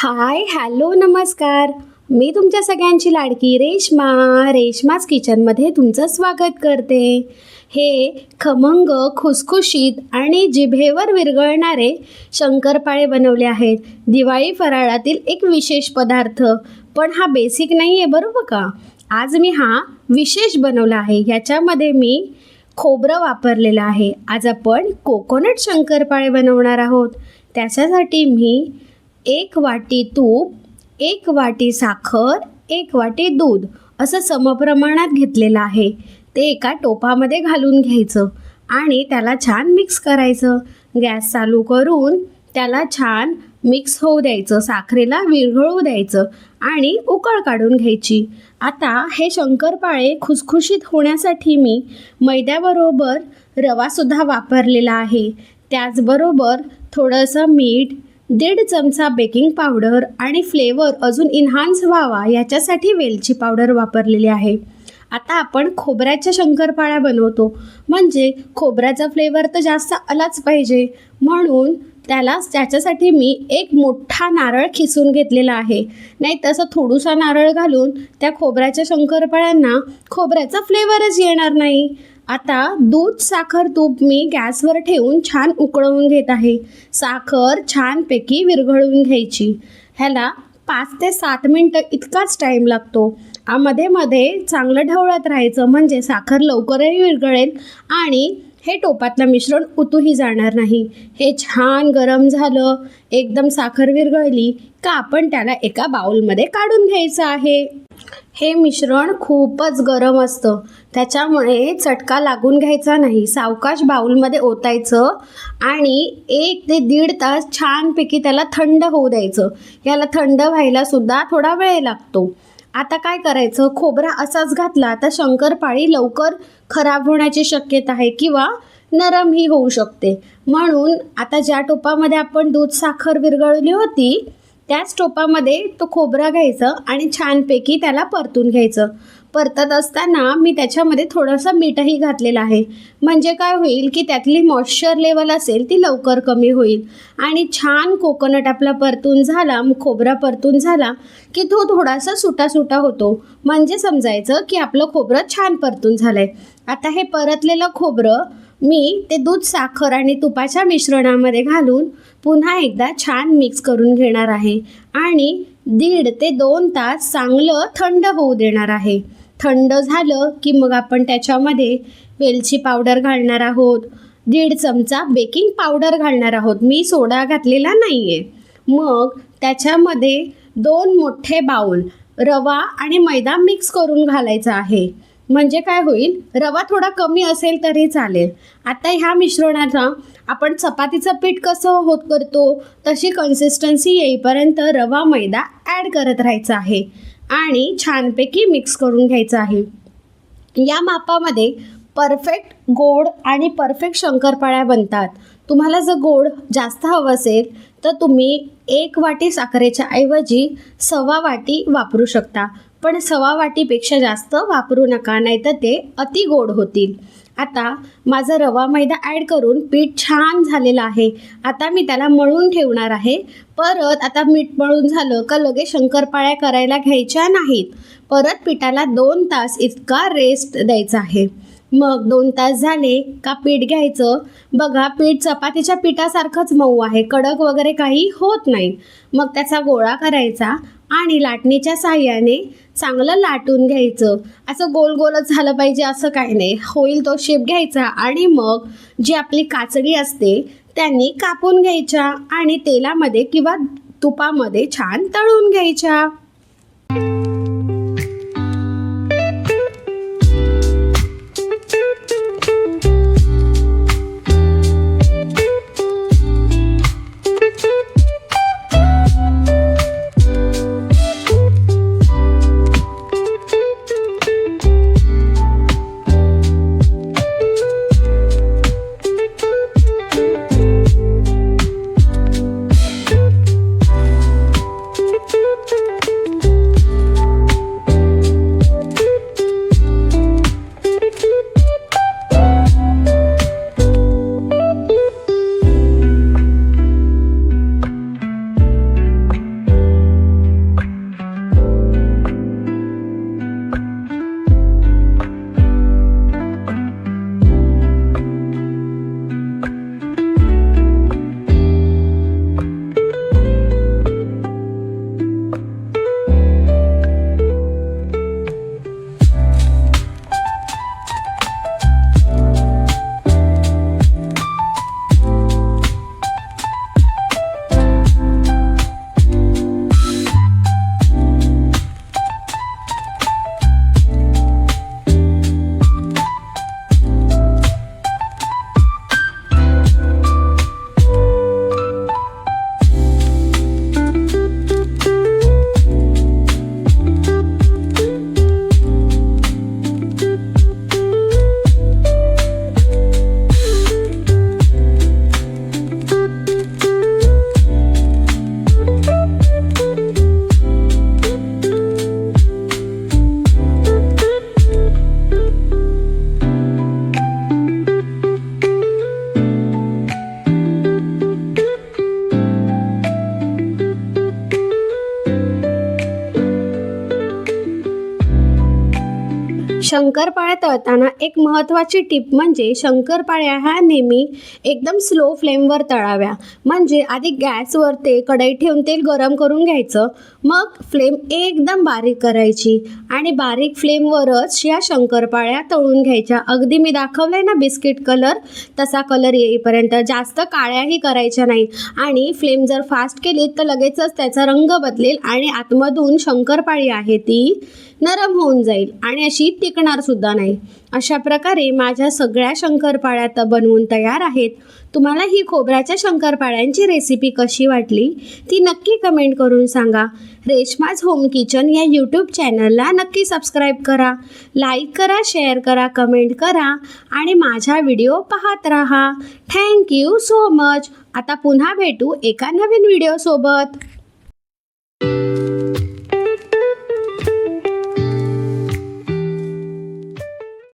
Hi hello नमस्कार. मी तुमच्या सगळ्यांची लाडकी रेश्मा. रेशमाच किचनमध्ये तुमचं स्वागत करते. हे खमंग खुसखुशीत आणि जिभेवर विरघळणारे शंकरपाळे बनवले आहेत. दिवाळी फराळातील एक विशेष पदार्थ. पण हा बेसिक नाही आहे बरोबर का? आज मी हा विशेष बनवला आहे. ह्याच्यामध्ये मी खोबरं वापरलेलं आहे. आज आपण कोकोनट शंकरपाळे बनवणार आहोत. त्याच्यासाठी मी एक वाटी तूप एक वाटी साखर एक वाटी दूध असं समप्रमाणात घेतलेलं आहे. ते एका टोपामध्ये घालून घ्यायचं आणि त्याला छान मिक्स करायचं. गॅस चालू करून त्याला छान मिक्स होऊ द्यायचं. साखरेला विरघळू द्यायचं आणि उकळ काढून घ्यायची. आता हे शंकरपाळे खुसखुशीत होण्यासाठी मी मैद्याबरोबर रवासुद्धा वापरलेला आहे. त्याचबरोबर थोडंसं मीठ दीड चमचा बेकिंग पावडर आणि फ्लेवर अजून इन्हान्स व्हावा याच्यासाठी वेलची पावडर वापरलेली आहे. आता आपण खोबऱ्याच्या शंकरपाळ्या बनवतो. म्हणजे खोबऱ्याचा फ्लेवर तर जास्त आलाच पाहिजे. म्हणून त्याला त्याच्यासाठी मी एक मोठा नारळ खिसून घेतलेला आहे. नाही तसं थोडूसा नारळ घालून त्या खोबऱ्याच्या शंकरपाळ्यांना खोबऱ्याचा फ्लेवरच येणार नाही. आता दूध साखर तूप मी गॅसवर ठेवून छान उकळवून घेत आहे. साखर छानपैकी विरघळवून घ्यायची. ह्याला पाच ते सात मिनटं इतकाच टाईम लागतो. मध्ये मध्ये चांगलं ढवळत राहायचं म्हणजे साखर लवकरही विरघळेल आणि हे टोपातलं मिश्रण उतूही जाणार नाही. हे छान गरम झालं एकदम साखर विरघळली का आपण त्याला एका बाउलमध्ये काढून घ्यायचं आहे. हे मिश्रण खूपच गरम असतं. त्याच्यामुळे चटका लागून घ्यायचा नाही. सावकाश बाउलमध्ये ओतायचं आणि एक ते दीड तास छानपैकी त्याला थंड होऊ द्यायचं. याला थंड व्हायला सुद्धा थोडा वेळ लागतो. आता काय करायचं? खोबरा असाच घातला तर शंकरपाळी लवकर खराब होण्याची शक्यता आहे किंवा नरमही होऊ शकते. म्हणून आता ज्या टोपामध्ये आपण दूध साखर विरघळली होती त्याच टोपामध्ये तो खोबरा घ्यायचं आणि छानपैकी त्याला परतून घ्यायचं. परतत असताना मी त्याच्यामध्ये थोडंसं मीठही घातलेलं आहे. म्हणजे काय होईल की त्यातली मॉइश्चर लेवल असेल ती लवकर कमी होईल. आणि छान कोकोनट आपला परतून झाला खोबरा परतून झाला की तो थोडासा सुटा सुटा होतो. म्हणजे समजायचं की आपलं खोबरं छान परतून झालं आहे आता हे परतलेलं खोबरं मी ते दूध साखर आणि तुपाच्या मिश्रणामध्ये घालून पुन्हा एकदा छान मिक्स करून घेणार आहे. आणि दीड ते दोन तास चांगलं थंड होऊ देणार आहे. थंड झालं की मग आपण त्याच्यामध्ये वेलची पावडर घालणार आहोत. दीड चमचा बेकिंग पावडर घालणार आहोत. मी सोडा घातलेला नाही आहे मग त्याच्यामध्ये दोन मोठे बाऊल रवा आणि मैदा मिक्स करून घालायचा आहे. म्हणजे काय होईल? रवा थोडा कमी असेल तरी चालेल. आता ह्या मिश्रणाचा आपण चपातीचं पीठ कसं होत करतो? तशी कन्सिस्टन्सी येईपर्यंत रवा मैदा ॲड करत राहायचा आहे. आणि छानपैकी मिक्स करून घ्यायचं आहे. या मापामध्ये परफेक्ट गोड आणि परफेक्ट शंकरपाळ्या बनतात. तुम्हाला जर गोड जास्त हवं असेल तर तुम्ही एक वाटी साखरेच्या ऐवजी सव्वा वाटी वापरू शकता. पण सव्वा वाटीपेक्षा जास्त वापरू नका नाहीतर ते अति गोड होतील. आता माझा रवा मैदा ॲड करून पीठ छान झालेलं आहे. आता मी त्याला मळून ठेवणार आहे. परत आता मीठ मळून झालं का लगेच शंकरपाळ्या करायला घ्यायच्या नाहीत. परत पिठाला दोन तास इतका रेस्ट द्यायचा आहे. मग दोन तास झाले का पीठ घ्यायचं? बघा पीठ चपातीच्या पिठासारखंच मऊ आहे. कडक वगैरे काही होत नाही. मग त्याचा गोळा करायचा. आणि लाटणीच्या साह्याने चांगलं लाटून घ्यायचं. असं गोल गोलच झालं पाहिजे असं काही नाही. होईल तो शेप घ्यायचा आणि मग जी आपली काचडी असते त्यांनी कापून घ्यायच्या आणि तेलामध्ये किंवा तुपामध्ये छान तळून घ्यायच्या. शंकरपाळ्या तळताना एक महत्त्वाची टीप म्हणजे शंकरपाळ्या ह्या नेहमी एकदम स्लो फ्लेमवर तळाव्या. म्हणजे आधी गॅसवर ते कढई ठेवून तेल गरम करून घ्यायचं मग फ्लेम एकदम बारीक करायची आणि बारीक फ्लेमवरच या शंकरपाळ्या तळून घ्यायच्या. अगदी मी दाखवलंय ना बिस्किट कलर तसा कलर येईपर्यंत. जास्त काळ्याही करायच्या नाही. आणि फ्लेम जर फास्ट केली तर लगेचच त्याचा रंग बदलेल आणि आतमधून शंकरपाळी आहे ती. नरम होऊन जाईल आणि अशी टिकणार सुद्धा नाही. अशा प्रकारे माझ्या सगळ्या शंकरपाळ्या तर बनवून तयार आहेत. तुम्हाला ही खोबऱ्याच्या शंकरपाळ्यांची रेसिपी कशी वाटली ती नक्की कमेंट करून सांगा. रेशमाज होम किचन या यूट्यूब चॅनलला नक्की सबस्क्राईब करा लाईक करा शेअर करा कमेंट करा आणि माझा व्हिडिओ पाहत राहा. थँक्यू सो मच आता पुन्हा भेटू एका नवीन व्हिडिओसोबत